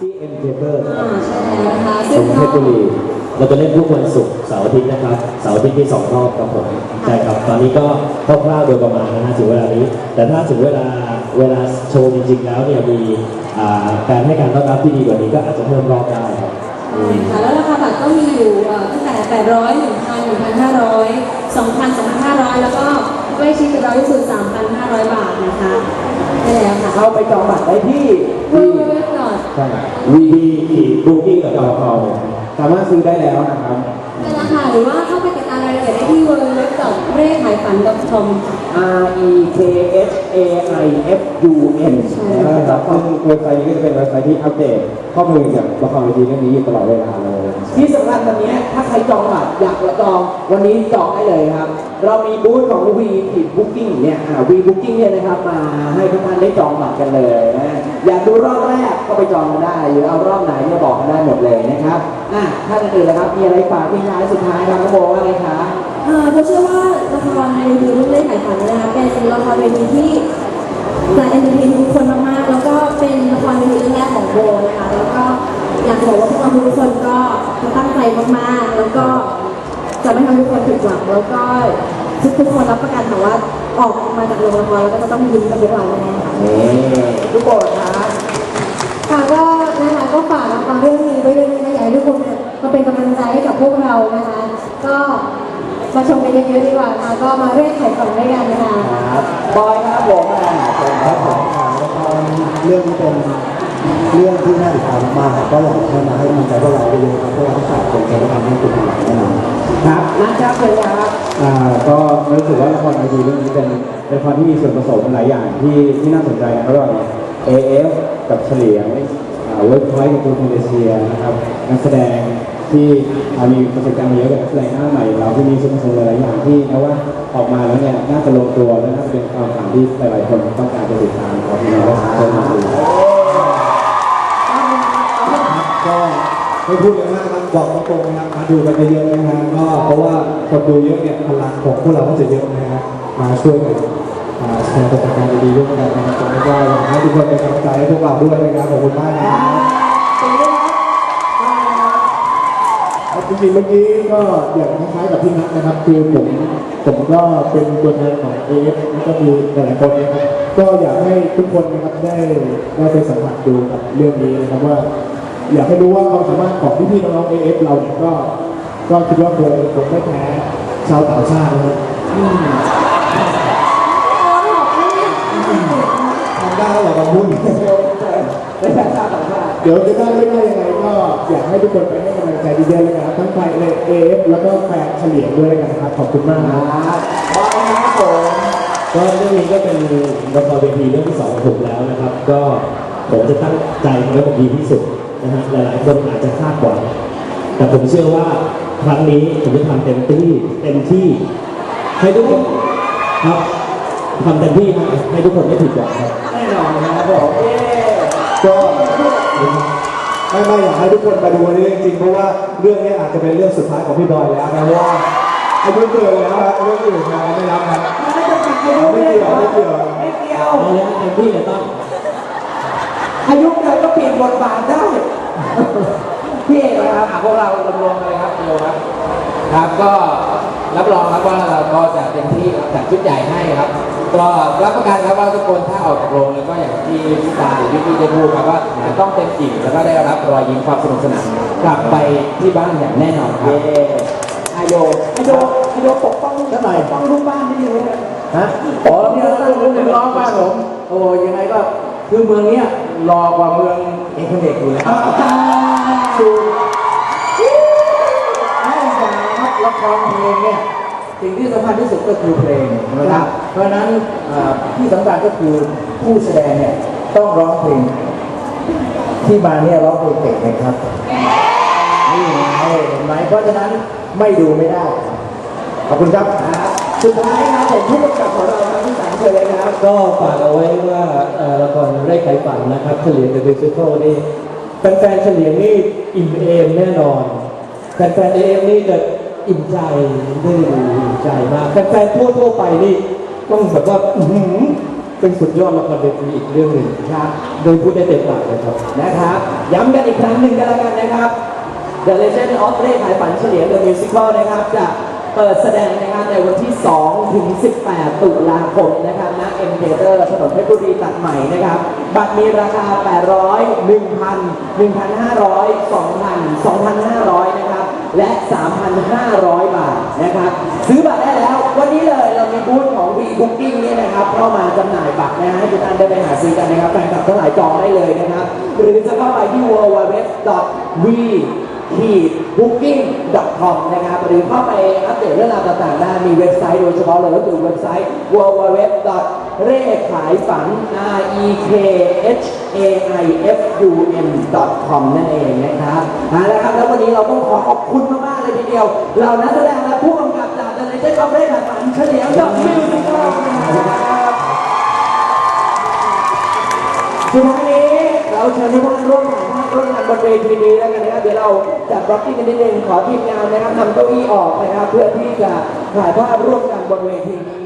ที่เอ็มเจเบอร์คอ่ารับใช่แล้วนะคะตซึ่รงงเพก็ชรบุรีเราจะเล่นทุกวันศุกร์เสาร์อาทิตย์นะครับ เสาร์อาทิตย์ที่สองรอบครับผมใช่ครับ ตอนนี้ก็คร่าวๆโดยประมาณนะฮะถึงเวลานี้ แต่ถ้าถึงเวลาเวลาโชว์จริงๆแล้วเนี่ยมีอ่าการให้การต้อนรับที่ดีกว่านี้ก็อาจจะเพิ่มรอบได้ครับใช่ค่ะแล้วราคาบัตรก็มีอยู่เอ่อตั้งแต่ 800 1,000 1,500 2,000 2,500 แล้วก็ใกล้ชิดกับเราที่สุด 3,500 บาทนะคะได้แล้วค่ะเข้าไปจองบัตรได้ที่เว็บ เว็บก่อนใช่วีดีบุ๊กิ้งกับจอคอมสามารถซื้อได้แล้วนะครับเป็นราคาหรือว่าเข้าไปติดตามรายละเอียดได้ที่เว็บเว็บก่อนเร่ขายฝัน .com R E K H A I F U N ใช่นะครับซึ่งเว็บไซต์นี้ก็จะเป็นเว็บไซต์ที่อัปเดตข้อมูลเกี่ยวกับละครเวทีเรื่องนี้อยู่ตลอดเวลาเลยที่สำคัญวันนี้ถ้าใครจองบัตรอยากจองวันนี้จองได้เลยครับ เรามีบูธของ V ผิดบุ๊กิ้งเนี่ยอ่า V Booking เนี่ยนะครับมาให้ทุกท่านได้จองบัตรกันเลยนะ อยากดูรอบแรกก็ไปจองกันได้หรือเอารอบไหนเนี่ยบอกกันได้หมดเลยนะครับอะท่านอื่นๆนะครับมีอะไรฝากทิ้งท้ายสุดท้ายครับน้องโบว่าไงคะเอ่อเพราะเชื่อว่าละครเวทีเรื่องเล่ขายฝันนะคะเป็นละครเวทีที่จะเอนเตอร์เทนทุกคนมากๆแล้วก็เป็นละครเวทีเรื่องแรกของโบนะคะแล้วก็อยากจะบอกว่าพวกเราทุกคนก็ตั้งใจมากๆ แล้วก็จะไม่ทำให้ทุกคนผิดหวังแล้วก็ทุกๆคนรับประกันค่ะว่าออกมาจากโรงละครแล้วก็จะต้องยิ้มกับพวกเราแน่ๆค่ะ นี่ทุกคนครับ ค่ะก็นะคะก็ฝากละครเรื่องนี้ไว้ด้วยนะคะอยากให้ทุกคนมาเป็นกำลังใจให้กับพวกเรานะคะ ก็มาชมกันเยอะๆดีกว่าค่ะก็มาเรียกไข่ฝันด้วยกันนะคะครับบอยครับผมอ่าครับผมเรื่องนี้เป็นเรื่องที่น่าติดตามมากก็อยากให้มาให้กำลังใจพวกเราเยอะๆครับเพราะว่าทั้งสามคนจะได้ทำให้คุณหายแน่นอนครับนะครับเลยครับ อ่าก็รู้สึกว่าละครเวทีเรื่องนี้เป็นละครที่มีส่วนผสมหลายอย่างที่ที่น่าสนใจนะครับระหว่าง AF กับเฉลียงเวิร์กพอยต์กับทูนเดเซียนะครับนักแสดงที่มีประสบการณ์เยอะกับนักแสดงหน้าใหม่เราที่มีส่วนผสมหลายอย่างที่นะว่าออกมาแล้วเนี่ยน่าจะลงตัวและน่าจะเป็นความฝันที่หลายๆคนต้องการจะติดตามครับที่เราเชิญมาดูก็ไม่พูดเลยมากครับบอกตรงๆนะครับมาดูกันเยอะๆนะฮะก็เพราะว่าคนดูเยอะเนี่ยพลังของพวกเราก็จะเยอะนะฮะมาช่วยกัน อ่าแชร์ประสบการณ์ดีๆร่วมกันนะครับตรงนี้ก็อยากให้ทุกคนเป็นกำลังใจให้พวกเราด้วยนะครับขอบคุณมากนะครับจริงๆเมื่อกี้ก็อย่างคล้ายๆกับพี่นัทนะครับ คือผมผมก็เป็นตัวแทนของ AF แล้วก็มีหลายๆคนนะครับก็อยากให้ทุกคนนะครับได้ได้ไปสัมผัสดูกับเรื่องนี้นะครับว่า อยากให้รู้ว่าความสามารถของพี่ๆน้องๆ AF เราเนี่ยก็ก็คิดว่าคงคงไม่แพ้ชาวต่างชาตินะครับ เดี๋ยวจะได้ไม่ได้ยังไงก็อยากให้ทุกคนไปให้กำลังใจดีๆเลยนะครับทั้งแฟนเอฟแล้วก็แฟนเฉลี่ยด้วยนะครับขอบคุณมากครับบอยครับผมก็เรื่องนี้ก็เป็นละครเวทีเรื่องที่สองของผมแล้วนะครับ ก็ผมจะตั้งใจทำให้มันดีที่สุดนะฮะหลายๆคนอาจจะคาดหวังแต่ผมเชื่อว่าครั้งนี้ผมจะทำเต็มที่เต็มที่ให้ทุกคนครับทำเต็มที่ครับให้ทุกคนไม่ผิดหวังครับแน่นอนนะครับผม ไม่ไม่อยากให้ทุกคนมาดูนี้จริงเพราะว่าเรื่องนี้อาจจะเป็นเรื่องสุดท้ายของพี่บอยแล้วนะว่าอายุเกินแล้วครับเรื่องอื่นนะไม่รับนะไม่ต้องปิดอายุไม่เกี่ยวไม่เกี่ยวไม่เกี่ยวเอาเลยเต็มที่เลยต้องอายุเราก็เปลี่ยนบทบาทได้พี่เอกนะครับพวกเรารวมๆเลยครับรวมครับครับก็รับรองครับว่าเราก็จะเต็มที่จัดชุดใหญ่ให้ครับ ก็รับประกันครับว่าทุกคนถ้าออกจากโรงแล้วก็อย่างที่พี่ตาหรือพี่พี่ได้พูดครับว่าจะต้องเต็มอิ่มแล้วก็ได้รับรอยยิ้มความสนุกสนานกลับไปที่บ้านอย่างแน่นอนครัเย้บอาโยอาโยอาโยปกป้องเท่าไหร่ปกป้องลูกบ้านนี่เลยนะฮะอ๋อเนี่ยต้องรู้ถึงร้องบ้านผมโอ้ยังไงก็คือเมืองเนี้ยรอกว่าเมืองเอกเด็กอยู่แล้วสูให้จากละครเพลงเนี่ยสิ่งที่สำคัญที่สุดก็คือเพลงนะครับ เพราะฉะนั้นเอ่อที่สำคัญก็คือผู้แสดงเนี่ยต้องร้องเพลงที่มาเนี่ยร้องเพลงเก่งไหมครับนี่ไงเห็นไหมเพราะฉะนั้นไม่ดูไม่ได้ ขอบคุณครับสุดท้ายครับผมผู้กำกับของเราครับพี่สังเชิญเลยครับก็ฝากเอาไว้ว่าเอ่อละครไร่ไขฝันนะครับเฉลียงเดอะมิวสิคลนี่แฟนๆเฉลียงนี่อิ่มเอมแน่นอนแฟนๆเอมนี่จะอิ่มใจได้ดูอิ่มใจมากแฟนๆทั่วๆไปนี่ ต้องแบบว่าอือหือเป็นสุดยอดละครเวทีอีกเรื่องหนึ่งครับโดยพูดได้เต็มปากเลยครับนะครับ ย้ำกันอีกครั้งหนึ่งกันแล้วกันนะครับ The Legend of เร่ขายฝันเฉลียง The Musical นะครับจะเปิดแสดงนะครับในวันที่ 2 ถึง 18 ตุลาคมนะครับณ M Theater ถนนเพชรบุรีตัดใหม่นะครับ บัตรมีราคา 800 1,000 1,500 2,000 2,500 นะครับ และ 3,500 บาทนะครับ ซื้อบัตรได้แล้ว วันนี้เลยเรามีบูธของ V Booking เนี่ยนะครับเข้ามาจำหน่ายบัตรนะฮะให้ทุกท่านได้ไปหาซื้อกันนะครับแฟนคลับทั้งหลายจองได้เลยนะครับ หรือจะเข้าไปที่ www.v booking.com นะครับหรือเข้าไปอัปเดตเรื่องราวต่างๆได้มีเว็บไซต์โดยเฉพาะเลยก็คือเว็บไซต์ www. เร่ขายฝัน r e k h a i f u n com นั่นเองนะครับเอาละครับแล้ววันนี้เราต้องขอขอบคุณมากๆเลยทีเดียว เรานักแสดงและผู้กำกับ จาก The Legend of เร่ขานเฉลียวกับมิวสิคนะครับสุดท้ายนี้เราเชิญทุกท่านร่วมถ่ายภาพร่วมกันบนเวทีนี้แล้วกันนะครับเดี๋ยวเราจัดบล็อกกิ้งกันนิดนึงขอทีมงานนะครับทำเก้าอี้ออกนะครับเพื่อที่จะถ่ายภาพร่วมกันบนเวทีนี้